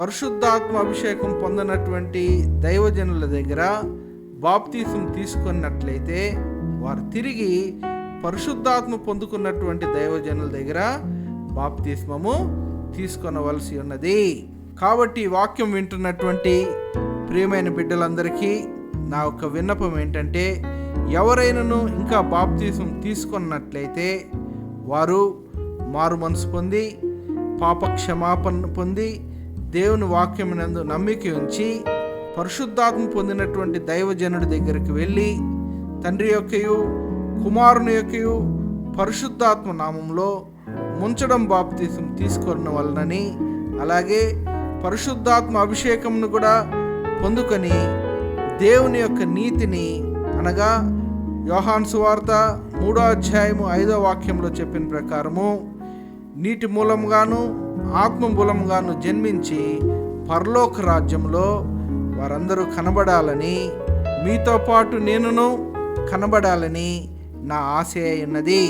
పరిశుద్ధాత్మ అభిషేకం పొందినటువంటి దైవజనుల దగ్గర బాప్తీసం తీసుకున్నట్లయితే వారు తిరిగి పరిశుద్ధాత్మ పొందుకున్నటువంటి దైవజనుల దగ్గర బాప్తిస్మము తీసుకొనవలసి ఉన్నది. కాబట్టి వాక్యం వింటున్నటువంటి ప్రియమైన బిడ్డలందరికీ నా యొక్క విన్నపం ఏంటంటే ఎవరైనాను ఇంకా బాప్తీసం తీసుకున్నట్లయితే వారు మారు మనసు పొంది పాప క్షమాపణ పొంది దేవుని వాక్యమునందు నమ్మిక ఉంచి పరిశుద్ధాత్మ పొందినటువంటి దైవజనుడి దగ్గరికి వెళ్ళి తండ్రి యొక్కయు కుమారుని యొక్కయు పరిశుద్ధాత్మ నామంలో ముంచడం బాప్తీసం తీసుకున్న వలనని అలాగే పరిశుద్ధాత్మ అభిషేకంను కూడా పొందుకొని దేవుని యొక్క నీతిని అనగా యోహాన్ సువార్త మూడో అధ్యాయము ఐదో వాక్యంలో చెప్పిన ప్రకారము నీటి మూలంగాను ఆత్మ మూలంగాను జన్మించి పరలోక రాజ్యంలో వారందరూ కనబడాలని మీతో పాటు నేనును కనబడాలని నా ఆశ ఉన్నది